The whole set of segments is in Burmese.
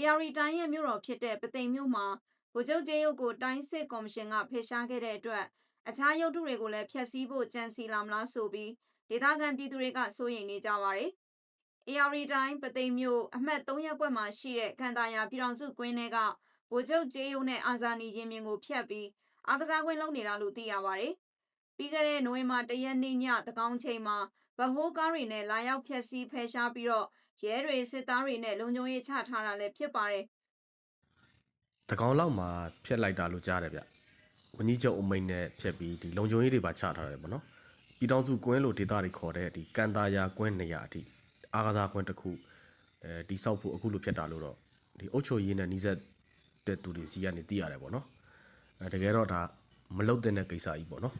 AR တိုင်းရဲ့မြို့တော်ဖြစ်တဲ့ပသိမ်မြို့မှာဗိုလ်ချုပ်ကျေးရုပ်ကိုတိုင်းစစ်ကော်မရှင်ကဖယ်ရှားခဲ့တဲ့အတွက်အခြားရုပ်ထုတွေကိုလည်းဖျက်ဆီးဖို့ကြံစီလာမလားဆိုပြီးဒေသခံပြည်သူတွေကစိုးရိမ်နေကြပါတယ်။ AR တိုင်းပသိမ်မြို့အမှတ်3ရပ်ကွက်မှာရှိတဲ့ခန္တာယာပြည်တော်စုကွင်းထဲကဗိုလ်ချုပ်ကျေးရုပ်နဲ့အာဇာနည်ရင်မြင်ကိုဖျက်ပြီးအားကစားကွင်းလုပ်နေတာလို့သိရပါတယ်။ပြီးခဲ့တဲ့နိုဝင်ဘာ၁ရက်နေ့ညတကောင်ချိန်မှာ ဗဟိုးကားတွေနဲ့လာရောက်ဖျက်ဆီးဖယ်ရှားပြီးတော့ရဲတွေစစ်သားတွေနဲ့လုံခြုံရေးချထားတာလည်းဖြစ်ပါတယ်တကောင်လောက်မှာဖျက်လိုက်တာလို့ကြားတယ်ဗျဝင်းကြီးချုပ်အမိန်နဲ့ဖျက်ပြီးဒီလုံခြုံရေးတွေပါချထားတယ်ပေါ့နော်ပြည်တော်စုကွင်းလို့ဒေသတွေခေါ်တဲ့ဒီကန်တာယာကွင်းနေရာအထိအားကစားကွင်းတစ်ခုအဲဒီဆောက်ဖို့အခုလိုဖျက်တာလို့တော့ဒီအုတ်ချိုရင်းနဲ့နီးစပ်တဲ့သူတွေစီကနေသိရတယ်ပေါ့နော်အဲတကယ်တော့ဒါမလုတ်တဲ့ကိစ္စကြီးပေါ့နော်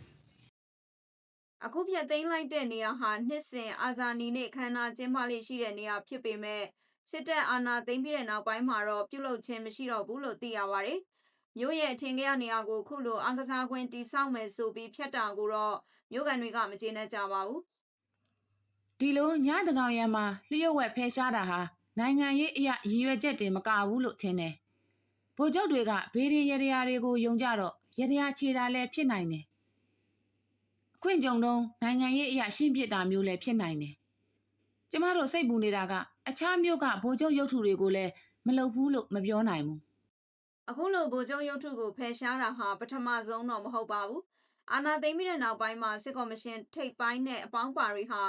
အခုပြတ်သိမ်းလိုက်တဲ့နေရာဟာနှစ်စဉ်အာဇာနည်နေ့ခမ်းနားကျင်းပလေးရှိတဲ့နေရာဖြစ်ပေမဲ့စစ်တပ်အာဏာသိမ်းပြီးတဲ့နောက်ပိုင်းမှာတော့ပြုလုပ်ခြင်းမရှိတော့ဘူးလို့သိရပါတယ်။မြို့ရဲ့အထင်ကရနေရာကိုခုလိုအင်္ကစားခွင့်တိစောက်မယ်ဆိုပြီးဖျက်တာကိုတော့မြို့ကန်တွေကမကျေနပ်ကြပါဘူးဒီလိုညတကောင်ရံမှာလျှို့ဝှက်ဖယ်ရှားတာဟာနိုင်ငံရေးအရာရည်ရွယ်ချက်တင်မကဘူးလို့ထင်တယ်။ဗိုလ်ချုပ်တွေကဘေးရရရာတွေကိုယုံကြတော့ရရခြေတာလည်းဖြစ်နိုင်တယ်။ အခွင့်ကြုံတော့နိုင်ငံရေးအရာရှင်းပြတာမျိုးလည်းဖြစ်နိုင်တယ်။ကျမတို့စိတ်ပူနေတာကအခြားမျိုးကဗိုလ်ချုပ်ရုပ်ထုတွေကိုလည်းမလုပ်ဘူးလို့မပြောနိုင်ဘူး။အခုလိုဗိုလ်ချုပ်ရုပ်ထုကိုဖယ်ရှားတာဟာပထမဆုံးတော့မဟုတ်ပါဘူး။အာဏာသိမ်းပြီးတဲ့နောက်ပိုင်းမှာစစ်ကော်မရှင်ထိပ်ပိုင်းနဲ့အပေါင်းပါတွေဟာ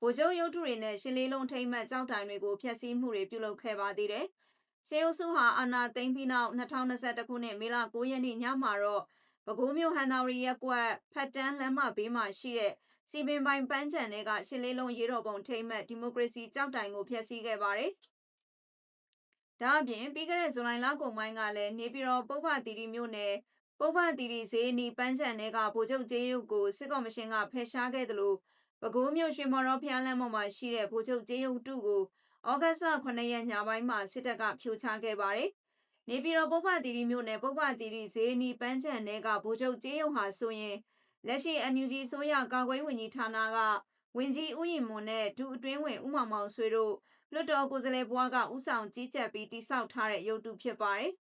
ဗိုလ်ချုပ်ရုပ်ထုတွေနဲ့ရှင်းလေးလုံးထိမ့်မှတ်ကြောက်တိုင်တွေကိုဖျက်ဆီးမှုတွေပြုလုပ်ခဲ့ပါသေးတယ်။စေအုပ်စုဟာအာဏာသိမ်းပြီးနောက်2021ခုနှစ်မေလ9ရက်နေ့ညမှာတော့ ပဲခူးမြို့ဟန်နာရီရက်ကွက်ဖတ်တန်းလမ်းမဘေးမှာရှိတဲ့စီပင်ပိုင်ပန်းချံတွေကရှင်းလေးလုံးရေတော်ပုံထိမ့်မှတ်ဒီမိုကရေစီကြောက်တိုင်ကိုဖျက်ဆီးခဲ့ပါတယ်။ဒါအပြင်ပြီးခဲ့တဲ့ဇူလိုင်လကုန်ပိုင်းကလည်းနေပြည်တော်ပုဗ္ဗတီရီမြို့နယ်ပုဗ္ဗတီရီဈေးနီပန်းချံတွေကဗိုလ်ချုပ်ကျေးရုပ်ကိုစစ်ကော်မရှင်ကဖယ်ရှားခဲ့တယ်လို့ပဲခူးမြို့ရွှေမော်တော်ဖျားလမ်းပေါ်မှာရှိတဲ့ဗိုလ်ချုပ်ကျေးရုပ်တုကိုဩဂတ်စ်လ9ရက်ညပိုင်းမှာစစ်တပ်ကဖြိုချခဲ့ပါတယ်။ နေပြည်တော်ပုဗ္ဗတီရီမြို့နယ်ပုဗ္ဗတီရီဈေးနီပန်းချံတွေကဗိုလ်ချုပ်ကျေးရုပ်ဟာဆိုရင်လက်ရှိ NUG ဆိုရကာကွယ်ဝင်ကြီးဌာနကဝင်ကြီးဦးရင်မွန်နဲ့ဒုအတွင်းဝင်ဦးမောင်မောင်ဆွေတို့လွတ်တော်ကိုယ်စားလှယ်ဘွားကဥဆောင်ကြီးကြပ်ပြီးတိစောက်ထားတဲ့ရုပ်တုဖြစ်ပါတယ်။